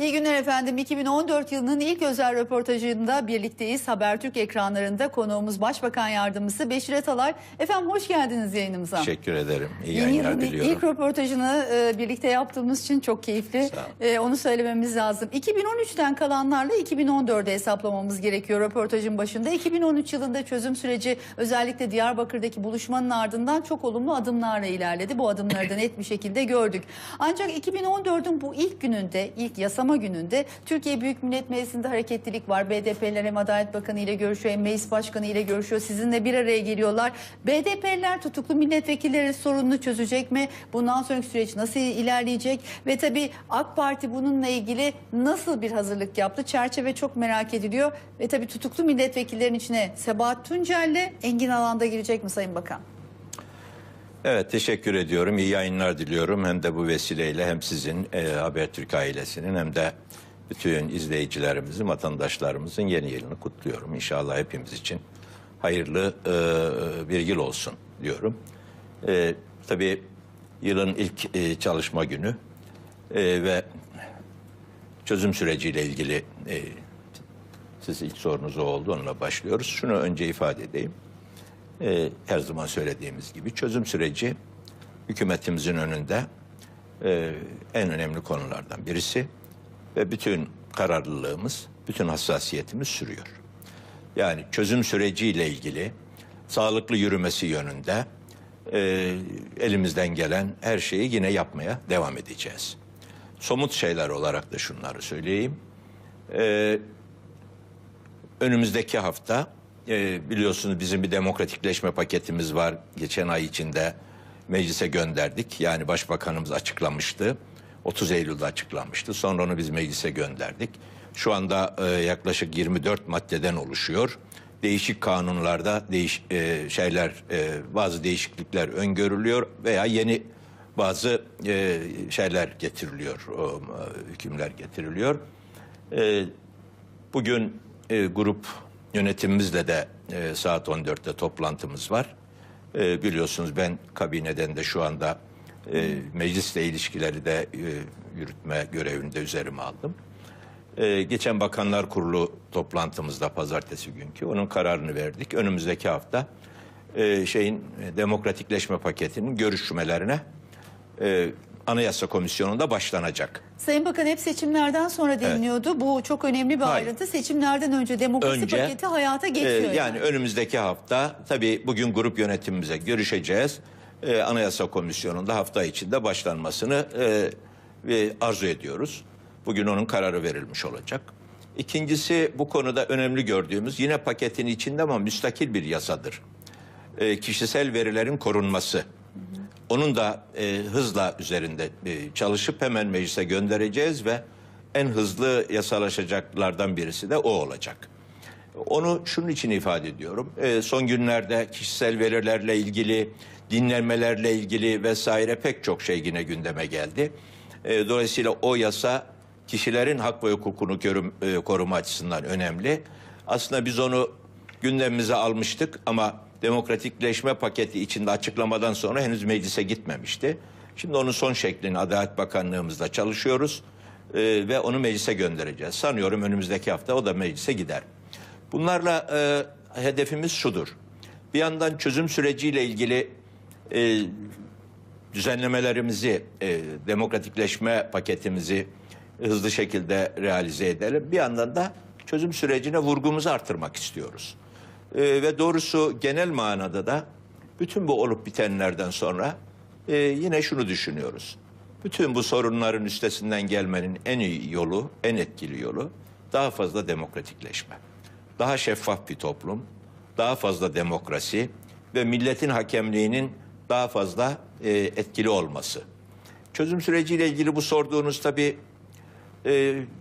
İyi günler efendim. 2014 yılının ilk özel röportajında birlikteyiz. Habertürk ekranlarında konuğumuz Başbakan Yardımcısı Beşir Atalay. Efendim hoş geldiniz yayınımıza. Teşekkür ederim. İyi yayınlar diliyorum. ilk röportajını e, birlikte yaptığımız için çok keyifli. E, onu söylememiz lazım. 2013'ten kalanlarla 2014'e hesaplamamız gerekiyor röportajın başında. 2013 yılında çözüm süreci özellikle Diyarbakır'daki buluşmanın ardından çok olumlu adımlarla ilerledi. Bu adımları da net bir şekilde gördük. Ancak 2014'ün bu ilk gününde, ilk yasama gününde Türkiye Büyük Millet Meclisi'nde hareketlilik var. BDP'ler hem Adalet Bakanı ile görüşüyor hem Meclis Başkanı ile görüşüyor. Sizinle bir araya geliyorlar. BDP'ler tutuklu milletvekilleri sorununu çözecek mi? Bundan sonraki süreç nasıl ilerleyecek? Ve tabii AK Parti bununla ilgili nasıl bir hazırlık yaptı? Çerçeve çok merak ediliyor. Ve tabii tutuklu milletvekillerin içine Sebahat Tuncel'le Engin Alan'da girecek mi Sayın Bakan? Evet teşekkür ediyorum. İyi yayınlar diliyorum. Hem de bu vesileyle hem sizin e, Habertürk ailesinin hem de bütün izleyicilerimizin, vatandaşlarımızın yeni yılını kutluyorum. İnşallah hepimiz için hayırlı e, bir yıl olsun diyorum. E, tabii yılın ilk e, çalışma günü e, ve çözüm süreciyle ilgili e, siz ilk sorunuz o oldu. Onunla başlıyoruz. Şunu önce ifade edeyim. Ee, her zaman söylediğimiz gibi çözüm süreci hükümetimizin önünde e, en önemli konulardan birisi ve bütün kararlılığımız, bütün hassasiyetimiz sürüyor. Yani çözüm süreciyle ilgili sağlıklı yürümesi yönünde e, elimizden gelen her şeyi yine yapmaya devam edeceğiz. Somut şeyler olarak da şunları söyleyeyim. E, önümüzdeki hafta e, biliyorsunuz bizim bir demokratikleşme paketimiz var. Geçen ay içinde meclise gönderdik. Yani başbakanımız açıklamıştı. 30 Eylül'de açıklanmıştı. Sonra onu biz meclise gönderdik. Şu anda e, yaklaşık 24 maddeden oluşuyor. Değişik kanunlarda değiş e, şeyler e, bazı değişiklikler öngörülüyor veya yeni bazı e, şeyler getiriliyor, e, hükümler getiriliyor. E, Bugün e, grup yönetimimizle de e, saat 14'te toplantımız var. E, biliyorsunuz ben kabineden de şu anda e, meclisle ilişkileri de e, yürütme görevini de üzerime aldım. E, geçen Bakanlar Kurulu toplantımızda pazartesi günkü onun kararını verdik. Önümüzdeki hafta e, şeyin e, demokratikleşme paketinin görüşmelerine e, Anayasa Komisyonu'nda başlanacak. Sayın Bakan hep seçimlerden sonra deniliyordu. Bu çok önemli bir Hayır. ayrıntı. Seçimlerden önce demokrasi Önce, paketi hayata geçiyor. yani önümüzdeki hafta tabii bugün grup yönetimimize görüşeceğiz. Ee, Anayasa Komisyonu'nda hafta içinde başlanmasını e, ve arzu ediyoruz. Bugün onun kararı verilmiş olacak. İkincisi bu konuda önemli gördüğümüz yine paketin içinde ama müstakil bir yasadır. Ee, kişisel verilerin korunması. Onun da e, hızla üzerinde e, çalışıp hemen meclise göndereceğiz ve en hızlı yasalaşacaklardan birisi de o olacak. Onu şunun için ifade ediyorum. E, son günlerde kişisel verilerle ilgili, dinlenmelerle ilgili vesaire pek çok şey yine gündeme geldi. E, dolayısıyla o yasa kişilerin hak ve hukukunu körüm- e, koruma açısından önemli. Aslında biz onu gündemimize almıştık ama demokratikleşme paketi içinde açıklamadan sonra henüz meclise gitmemişti. Şimdi onun son şeklini Adalet Bakanlığımızda çalışıyoruz e, ve onu meclise göndereceğiz. Sanıyorum önümüzdeki hafta o da meclise gider. Bunlarla e, hedefimiz şudur. Bir yandan çözüm süreciyle ilgili e, düzenlemelerimizi, e, demokratikleşme paketimizi hızlı şekilde realize edelim. Bir yandan da çözüm sürecine vurgumuzu artırmak istiyoruz. E, ve doğrusu genel manada da bütün bu olup bitenlerden sonra e, yine şunu düşünüyoruz. Bütün bu sorunların üstesinden gelmenin en iyi yolu, en etkili yolu daha fazla demokratikleşme. Daha şeffaf bir toplum, daha fazla demokrasi ve milletin hakemliğinin daha fazla e, etkili olması. Çözüm süreciyle ilgili bu sorduğunuz tabii e,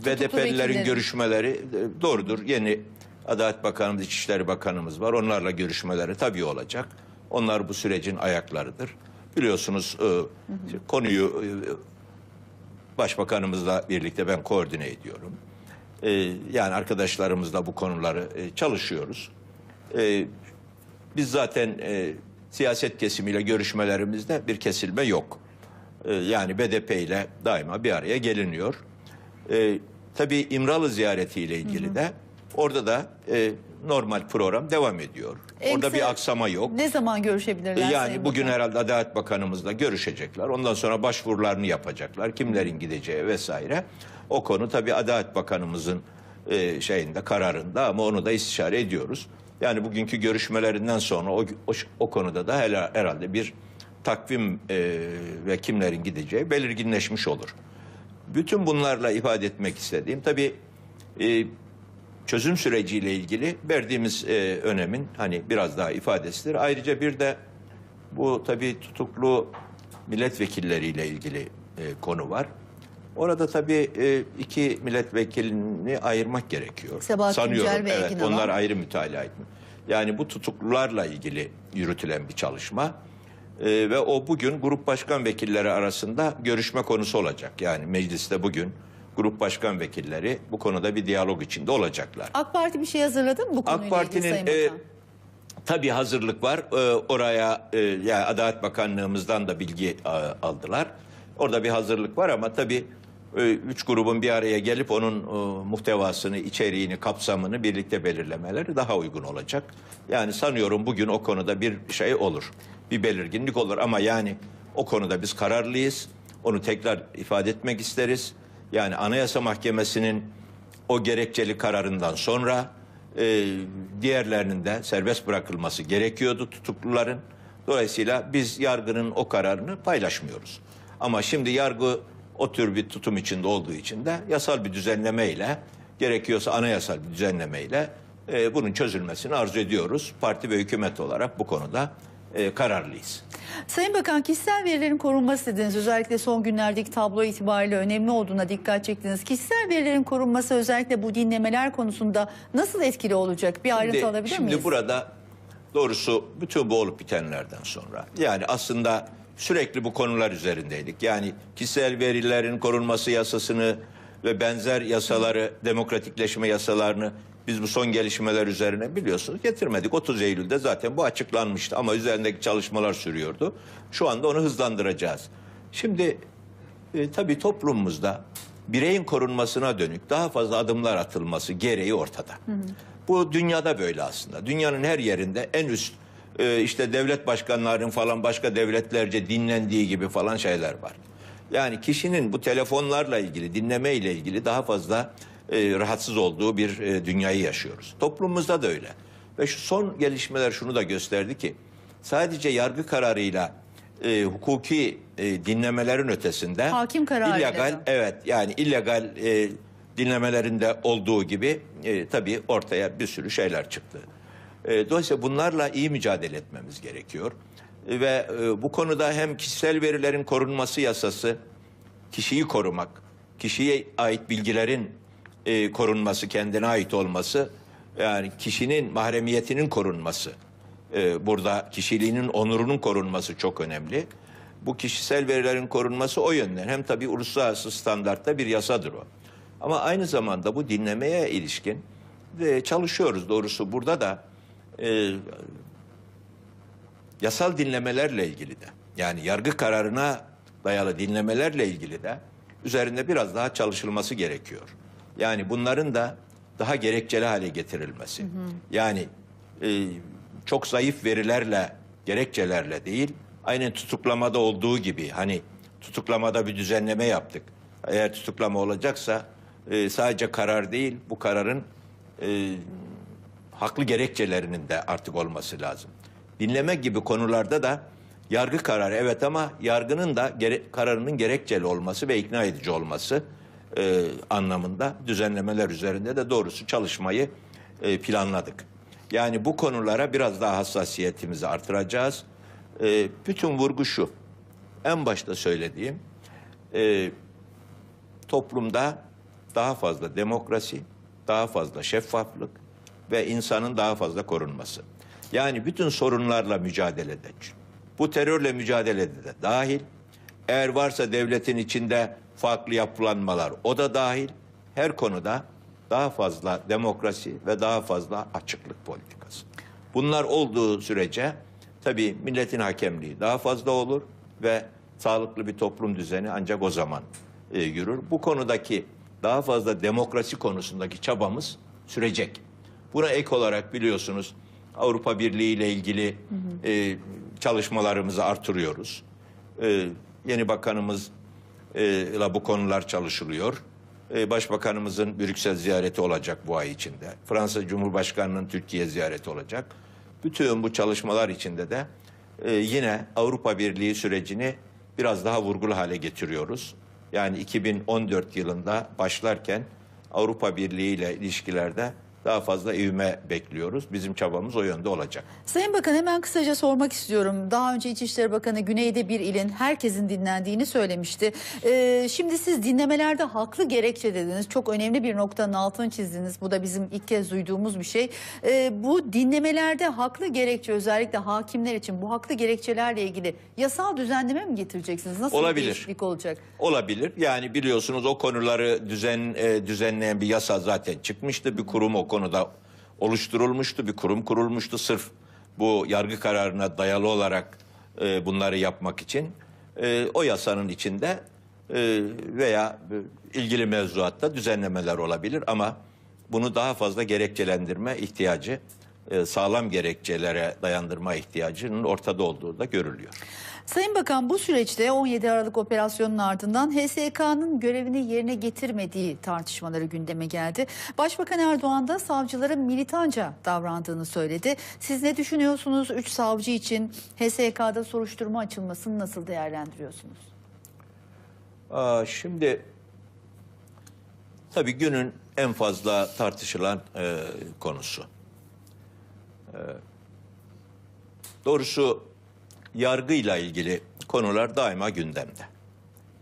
BDP'lilerin görüşmeleri e, doğrudur. Yeni Adalet Bakanımız, İçişleri Bakanımız var. Onlarla görüşmeleri tabii olacak. Onlar bu sürecin ayaklarıdır. Biliyorsunuz e, konuyu e, Başbakanımızla birlikte ben koordine ediyorum. E, yani arkadaşlarımızla bu konuları e, çalışıyoruz. E, biz zaten e, siyaset kesimiyle görüşmelerimizde bir kesilme yok. E, yani BDP ile daima bir araya geliniyor. E, tabii İmralı ziyaretiyle ilgili de orada da e, normal program devam ediyor. En orada bir aksama yok. Ne zaman görüşebilirler? Yani Sayın bugün Bakan? herhalde Adalet Bakanımızla görüşecekler. Ondan sonra başvurularını yapacaklar. Kimlerin gideceği vesaire. O konu tabii Adalet Bakanımızın e, şeyinde kararında ama onu da istişare ediyoruz. Yani bugünkü görüşmelerinden sonra o, o, o konuda da hela- herhalde bir takvim e, ve kimlerin gideceği belirginleşmiş olur. Bütün bunlarla ifade etmek istediğim tabii e, çözüm süreciyle ilgili verdiğimiz e, önemin hani biraz daha ifadesidir. Ayrıca bir de bu tabii tutuklu milletvekilleriyle ilgili e, konu var. Orada tabii e, iki milletvekilini ayırmak gerekiyor. Sebahattin Sanıyorum ve evet Engin onlar ayrı mütalaa etme. Yani bu tutuklularla ilgili yürütülen bir çalışma. E, ve o bugün grup başkan vekilleri arasında görüşme konusu olacak. Yani mecliste bugün grup başkan vekilleri bu konuda bir diyalog içinde olacaklar. AK Parti bir şey hazırladı mı bu konuyla ilgili Parti'nin, e? Tabii hazırlık var. Ee, oraya e, yani Adalet Bakanlığımızdan da bilgi e, aldılar. Orada bir hazırlık var ama tabii e, üç grubun bir araya gelip onun e, muhtevasını, içeriğini, kapsamını birlikte belirlemeleri daha uygun olacak. Yani sanıyorum bugün o konuda bir şey olur. Bir belirginlik olur ama yani o konuda biz kararlıyız. Onu tekrar ifade etmek isteriz. Yani Anayasa Mahkemesi'nin o gerekçeli kararından sonra e, diğerlerinin de serbest bırakılması gerekiyordu tutukluların. Dolayısıyla biz yargının o kararını paylaşmıyoruz. Ama şimdi yargı o tür bir tutum içinde olduğu için de yasal bir düzenlemeyle gerekiyorsa anayasal bir düzenlemeyle e, bunun çözülmesini arzu ediyoruz. Parti ve hükümet olarak bu konuda e, kararlıyız. Sayın Bakan kişisel verilerin korunması dediniz. Özellikle son günlerdeki tablo itibariyle önemli olduğuna dikkat çektiniz. Kişisel verilerin korunması özellikle bu dinlemeler konusunda nasıl etkili olacak? Bir ayrıntı Şimdi, alabilir şimdi miyiz? burada doğrusu bütün bu olup bitenlerden sonra yani aslında sürekli bu konular üzerindeydik. Yani kişisel verilerin korunması yasasını ve benzer yasaları, demokratikleşme yasalarını biz bu son gelişmeler üzerine biliyorsunuz getirmedik. 30 Eylül'de zaten bu açıklanmıştı ama üzerindeki çalışmalar sürüyordu. Şu anda onu hızlandıracağız. Şimdi e, tabii toplumumuzda bireyin korunmasına dönük daha fazla adımlar atılması gereği ortada. Bu dünyada böyle aslında. Dünyanın her yerinde en üst e, işte devlet başkanlarının falan başka devletlerce dinlendiği gibi falan şeyler var. Yani kişinin bu telefonlarla ilgili, dinleme ile ilgili daha fazla e, rahatsız olduğu bir e, dünyayı yaşıyoruz. Toplumumuzda da öyle. Ve şu son gelişmeler şunu da gösterdi ki sadece yargı kararıyla e, hukuki e, dinlemelerin ötesinde Hakim kararıyla illegal da. evet yani illegal e, dinlemelerinde olduğu gibi e, tabii ortaya bir sürü şeyler çıktı. E, dolayısıyla bunlarla iyi mücadele etmemiz gerekiyor. E, ve e, bu konuda hem kişisel verilerin korunması yasası, kişiyi korumak, kişiye ait bilgilerin e, korunması, kendine ait olması, yani kişinin mahremiyetinin korunması, e, burada kişiliğinin onurunun korunması çok önemli. Bu kişisel verilerin korunması o yönden hem tabii uluslararası standartta bir yasadır o. Ama aynı zamanda bu dinlemeye ilişkin de çalışıyoruz doğrusu burada da e, yasal dinlemelerle ilgili de yani yargı kararına dayalı dinlemelerle ilgili de üzerinde biraz daha çalışılması gerekiyor. Yani bunların da daha gerekçeli hale getirilmesi. Yani e, çok zayıf verilerle, gerekçelerle değil, aynen tutuklamada olduğu gibi hani tutuklamada bir düzenleme yaptık. Eğer tutuklama olacaksa e, sadece karar değil, bu kararın e, haklı gerekçelerinin de artık olması lazım. Dinleme gibi konularda da yargı kararı evet ama yargının da gere- kararının gerekçeli olması ve ikna edici olması e, anlamında düzenlemeler üzerinde de doğrusu çalışmayı e, planladık. Yani bu konulara biraz daha hassasiyetimizi artıracağız. E, bütün vurgu şu. En başta söylediğim e, toplumda daha fazla demokrasi, daha fazla şeffaflık ve insanın daha fazla korunması. Yani bütün sorunlarla mücadelede, bu terörle mücadelede de dahil, eğer varsa devletin içinde farklı yapılanmalar o da dahil, her konuda daha fazla demokrasi ve daha fazla açıklık politikası. Bunlar olduğu sürece tabii milletin hakemliği daha fazla olur ve sağlıklı bir toplum düzeni ancak o zaman e, yürür. Bu konudaki daha fazla demokrasi konusundaki çabamız sürecek. Buna ek olarak biliyorsunuz Avrupa Birliği ile ilgili e, çalışmalarımızı artırıyoruz. E, yeni bakanımız e, bu konular çalışılıyor. E, Başbakanımızın Brüksel ziyareti olacak bu ay içinde. Fransa Cumhurbaşkanı'nın Türkiye ziyareti olacak. Bütün bu çalışmalar içinde de e, yine Avrupa Birliği sürecini biraz daha vurgulu hale getiriyoruz. Yani 2014 yılında başlarken Avrupa Birliği ile ilişkilerde daha fazla ivme bekliyoruz. Bizim çabamız o yönde olacak. Sayın Bakan hemen kısaca sormak istiyorum. Daha önce İçişleri Bakanı güneyde bir ilin herkesin dinlendiğini söylemişti. Ee, şimdi siz dinlemelerde haklı gerekçe dediniz. Çok önemli bir noktanın altını çizdiniz. Bu da bizim ilk kez duyduğumuz bir şey. Ee, bu dinlemelerde haklı gerekçe özellikle hakimler için bu haklı gerekçelerle ilgili yasal düzenleme mi getireceksiniz? Nasıl Olabilir. bir değişiklik olacak? Olabilir. Yani biliyorsunuz o konuları düzen e, düzenleyen bir yasa zaten çıkmıştı. Bir kurum o konuda oluşturulmuştu. Bir kurum kurulmuştu sırf bu yargı kararına dayalı olarak e, bunları yapmak için. E, o yasanın içinde e, veya e, ilgili mevzuatta düzenlemeler olabilir ama bunu daha fazla gerekçelendirme ihtiyacı, e, sağlam gerekçelere dayandırma ihtiyacının ortada olduğu da görülüyor. Sayın Bakan bu süreçte 17 Aralık operasyonunun ardından HSK'nın görevini yerine getirmediği tartışmaları gündeme geldi. Başbakan Erdoğan da savcıların militanca davrandığını söyledi. Siz ne düşünüyorsunuz 3 savcı için HSK'da soruşturma açılmasını nasıl değerlendiriyorsunuz? Aa, şimdi tabii günün en fazla tartışılan e, konusu. E, doğrusu yargıyla ilgili konular daima gündemde.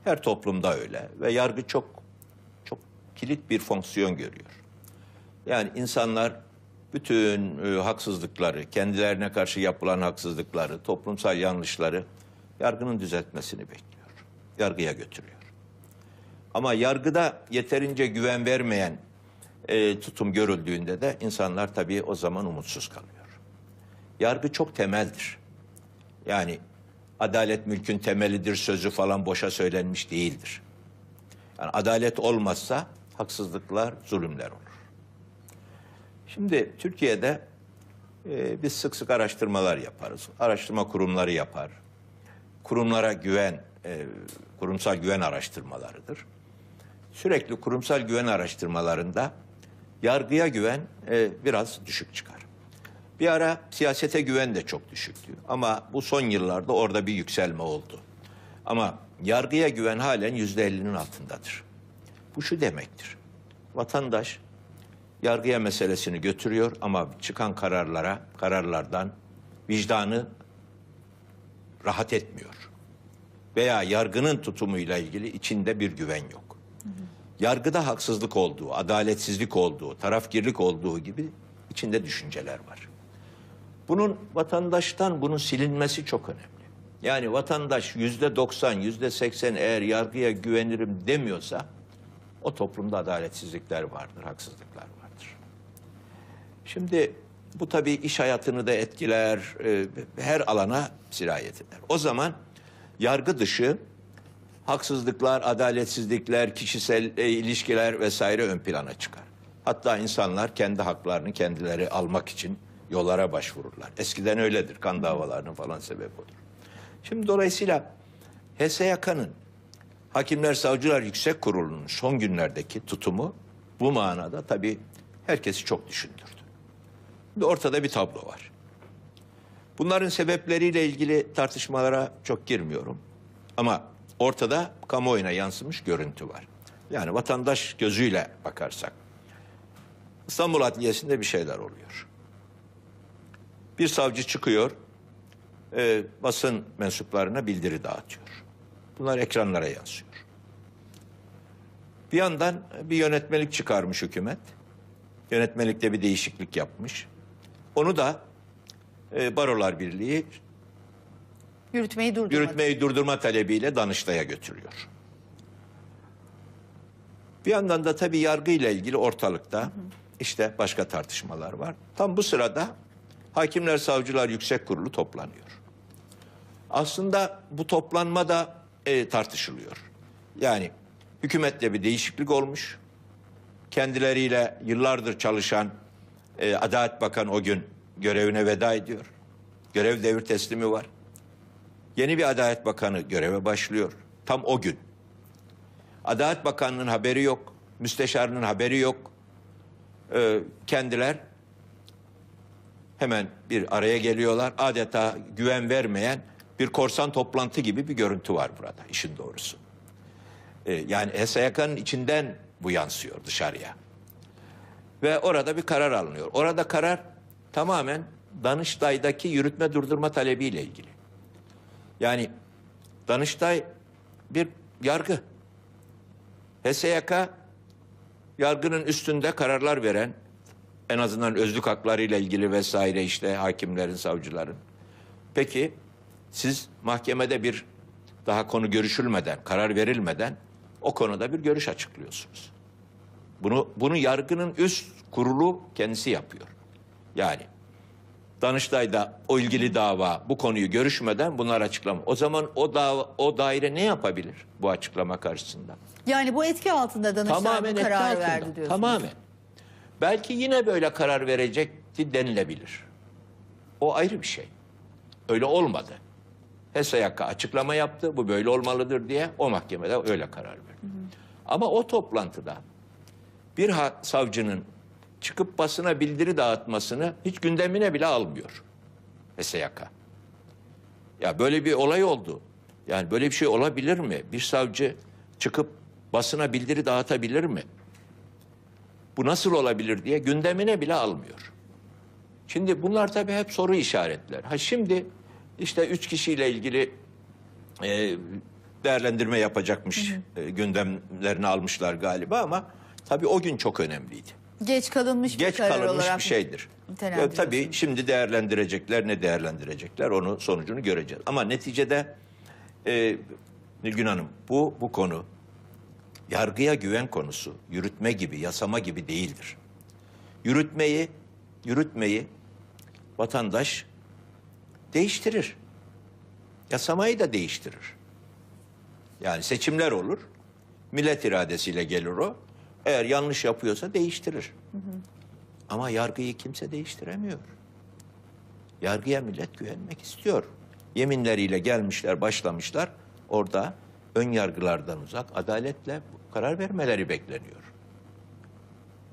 Her toplumda öyle ve yargı çok çok kilit bir fonksiyon görüyor. Yani insanlar bütün e, haksızlıkları, kendilerine karşı yapılan haksızlıkları, toplumsal yanlışları yargının düzeltmesini bekliyor. Yargıya götürüyor. Ama yargıda yeterince güven vermeyen e, tutum görüldüğünde de insanlar tabii o zaman umutsuz kalıyor. Yargı çok temeldir. Yani adalet mülkün temelidir sözü falan boşa söylenmiş değildir. Yani adalet olmazsa haksızlıklar, zulümler olur. Şimdi Türkiye'de e, biz sık sık araştırmalar yaparız. Araştırma kurumları yapar. Kurumlara güven, e, kurumsal güven araştırmalarıdır. Sürekli kurumsal güven araştırmalarında yargıya güven e, biraz düşük çıkar. Bir ara siyasete güven de çok düşüktü. Ama bu son yıllarda orada bir yükselme oldu. Ama yargıya güven halen yüzde ellinin altındadır. Bu şu demektir. Vatandaş yargıya meselesini götürüyor ama çıkan kararlara, kararlardan vicdanı rahat etmiyor. Veya yargının tutumuyla ilgili içinde bir güven yok. Yargıda haksızlık olduğu, adaletsizlik olduğu, tarafgirlik olduğu gibi içinde düşünceler var. Bunun vatandaştan bunun silinmesi çok önemli. Yani vatandaş yüzde 90, yüzde 80 eğer yargıya güvenirim demiyorsa o toplumda adaletsizlikler vardır, haksızlıklar vardır. Şimdi bu tabii iş hayatını da etkiler, e, her alana sirayet eder. O zaman yargı dışı haksızlıklar, adaletsizlikler, kişisel e, ilişkiler vesaire ön plana çıkar. Hatta insanlar kendi haklarını kendileri almak için yollara başvururlar. Eskiden öyledir. Kan davalarının falan sebep olur. Şimdi dolayısıyla HSYK'nın Hakimler Savcılar Yüksek Kurulu'nun son günlerdeki tutumu bu manada tabii herkesi çok düşündürdü. Ortada bir tablo var. Bunların sebepleriyle ilgili tartışmalara çok girmiyorum. Ama ortada kamuoyuna yansımış görüntü var. Yani vatandaş gözüyle bakarsak İstanbul Adliyesi'nde bir şeyler oluyor. Bir savcı çıkıyor, e, basın mensuplarına bildiri dağıtıyor. Bunlar ekranlara yansıyor. Bir yandan bir yönetmelik çıkarmış hükümet. Yönetmelikte bir değişiklik yapmış. Onu da e, Barolar Birliği Yürütmeyi durdurmak. yürütmeyi durdurma talebiyle Danıştay'a götürüyor. Bir yandan da tabii yargıyla ilgili ortalıkta işte başka tartışmalar var. Tam bu sırada Hakimler Savcılar Yüksek Kurulu toplanıyor. Aslında bu toplanma da e, tartışılıyor. Yani hükümette bir değişiklik olmuş. kendileriyle yıllardır çalışan e, Adalet Bakanı o gün görevine veda ediyor. Görev devir teslimi var. Yeni bir Adalet Bakanı göreve başlıyor. Tam o gün. Adalet Bakanı'nın haberi yok. Müsteşarının haberi yok. Ee, kendiler hemen bir araya geliyorlar. Adeta güven vermeyen bir korsan toplantı gibi bir görüntü var burada işin doğrusu. Ee, yani HSYK'nın içinden bu yansıyor dışarıya. Ve orada bir karar alınıyor. Orada karar tamamen Danıştay'daki yürütme durdurma talebiyle ilgili. Yani Danıştay bir yargı. HSYK yargının üstünde kararlar veren en azından özlük haklarıyla ilgili vesaire işte hakimlerin, savcıların. Peki siz mahkemede bir daha konu görüşülmeden, karar verilmeden o konuda bir görüş açıklıyorsunuz. Bunu bunu yargının üst kurulu kendisi yapıyor. Yani Danıştay'da o ilgili dava bu konuyu görüşmeden bunlar açıklama. O zaman o dava, o daire ne yapabilir bu açıklama karşısında? Yani bu etki altında Danıştay Tamamen bu altında. verdi diyorsunuz. Tamamen. Belki yine böyle karar verecekti denilebilir. O ayrı bir şey. Öyle olmadı. HESAYAK'a açıklama yaptı. Bu böyle olmalıdır diye o mahkemede öyle karar verdi. Ama o toplantıda bir savcının çıkıp basına bildiri dağıtmasını hiç gündemine bile almıyor. HESAYAK'a. Ya böyle bir olay oldu. Yani böyle bir şey olabilir mi? Bir savcı çıkıp basına bildiri dağıtabilir mi? Bu nasıl olabilir diye gündemine bile almıyor. Şimdi bunlar tabii hep soru işaretler. Ha şimdi işte üç kişiyle ilgili e, değerlendirme yapacakmış e, gündemlerini almışlar galiba ama tabii o gün çok önemliydi. Geç kalınmış bir Geç karar kalınmış olarak bir şeydir. Ya, tabii şimdi değerlendirecekler ne değerlendirecekler onu sonucunu göreceğiz. Ama neticede e, Nilgün Hanım bu bu konu yargıya güven konusu yürütme gibi yasama gibi değildir. Yürütmeyi yürütmeyi vatandaş değiştirir. Yasamayı da değiştirir. Yani seçimler olur. Millet iradesiyle gelir o. Eğer yanlış yapıyorsa değiştirir. Ama yargıyı kimse değiştiremiyor. Yargıya millet güvenmek istiyor. Yeminleriyle gelmişler, başlamışlar. Orada ön yargılardan uzak adaletle karar vermeleri bekleniyor.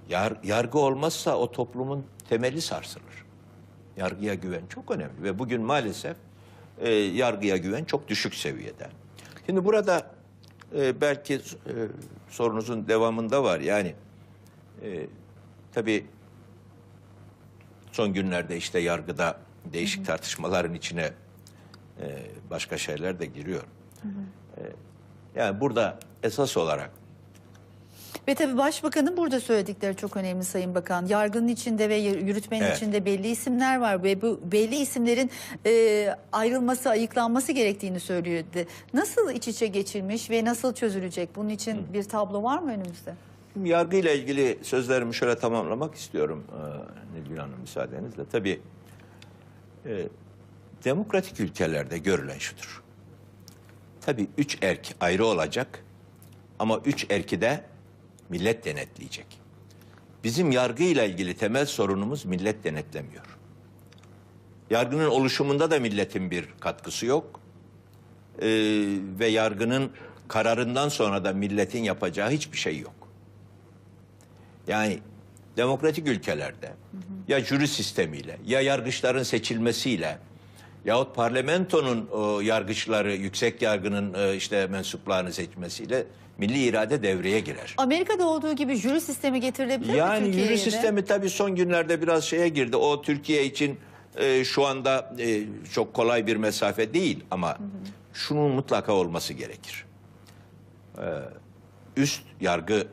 Yar, yargı olmazsa o toplumun temeli sarsılır. Yargıya güven çok önemli ve bugün maalesef e, yargıya güven çok düşük seviyede. Şimdi burada e, belki e, sorunuzun devamında var. Yani e, tabii son günlerde işte yargıda değişik tartışmaların içine e, başka şeyler de giriyor. E, yani burada esas olarak Ve tabii başbakanın burada söyledikleri çok önemli Sayın Bakan. Yargının içinde ve yürütmenin Evet. içinde belli isimler var ve bu belli isimlerin e, ayrılması, ayıklanması gerektiğini söylüyordu. Nasıl iç içe geçilmiş ve nasıl çözülecek? Bunun için bir tablo var mı önümüzde? Şimdi yargıyla ilgili sözlerimi şöyle tamamlamak istiyorum e, Nilgün Hanım müsaadenizle. Tabii e, demokratik ülkelerde görülen şudur. Tabii üç erk ayrı olacak ama üç erki de millet denetleyecek. Bizim yargıyla ilgili temel sorunumuz millet denetlemiyor. Yargının oluşumunda da milletin bir katkısı yok. E, ve yargının kararından sonra da milletin yapacağı hiçbir şey yok. Yani demokratik ülkelerde ya jüri sistemiyle ya yargıçların seçilmesiyle yahut parlamentonun o, yargıçları yüksek yargının e, işte mensuplarını seçmesiyle milli irade devreye girer. Amerika'da olduğu gibi jüri sistemi getirilebilir mi Yani jüri sistemi tabii son günlerde biraz şeye girdi. O Türkiye için e, şu anda e, çok kolay bir mesafe değil ama şunun mutlaka olması gerekir. E, üst yargı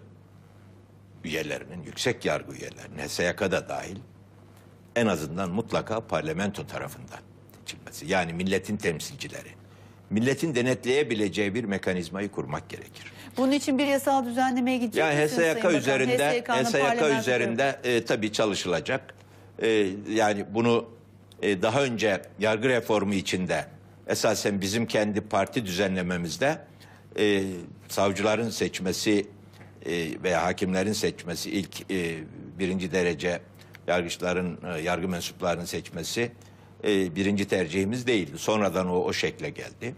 üyelerinin, yüksek yargı üyelerinin, HSYK da dahil en azından mutlaka parlamento tarafından seçilmesi. Yani milletin temsilcileri. Milletin denetleyebileceği bir mekanizmayı kurmak gerekir. Bunun için bir yasal düzenlemeye gidecek Yani misiniz Sayın HSYK Bakan? üzerinde HSYK'nın HSYK üzerinde e, tabii çalışılacak. E, yani bunu e, daha önce yargı reformu içinde esasen bizim kendi parti düzenlememizde e, savcıların seçmesi e, veya hakimlerin seçmesi ilk e, birinci derece yargıçların e, yargı mensuplarının seçmesi e, birinci tercihimiz değildi. Sonradan o o şekle geldi.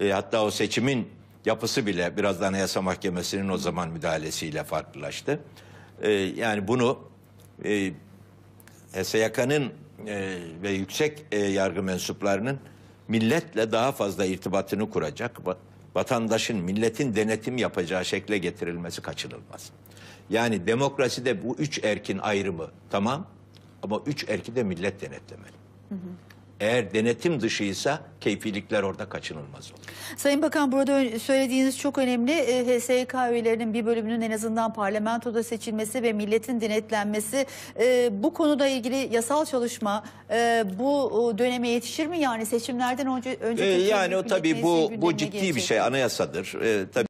E, hatta o seçimin yapısı bile biraz da Anayasa Mahkemesi'nin o zaman müdahalesiyle farklılaştı. E, yani bunu e, HSYK'nın e, ve yüksek e, yargı mensuplarının milletle daha fazla irtibatını kuracak, va- vatandaşın, milletin denetim yapacağı şekle getirilmesi kaçınılmaz. Yani demokraside bu üç erkin ayrımı tamam ama üç erki de millet denetlemeli. Eğer denetim dışıysa keyfilikler orada kaçınılmaz olur. Sayın Bakan burada söylediğiniz çok önemli. E, HSYK üyelerinin bir bölümünün en azından parlamentoda seçilmesi ve milletin denetlenmesi. E, bu konuda ilgili yasal çalışma e, bu döneme yetişir mi? Yani seçimlerden önce Ee, önceki yani o tabii bu bu ciddi bir gelecek. şey anayasadır. Ee, tabii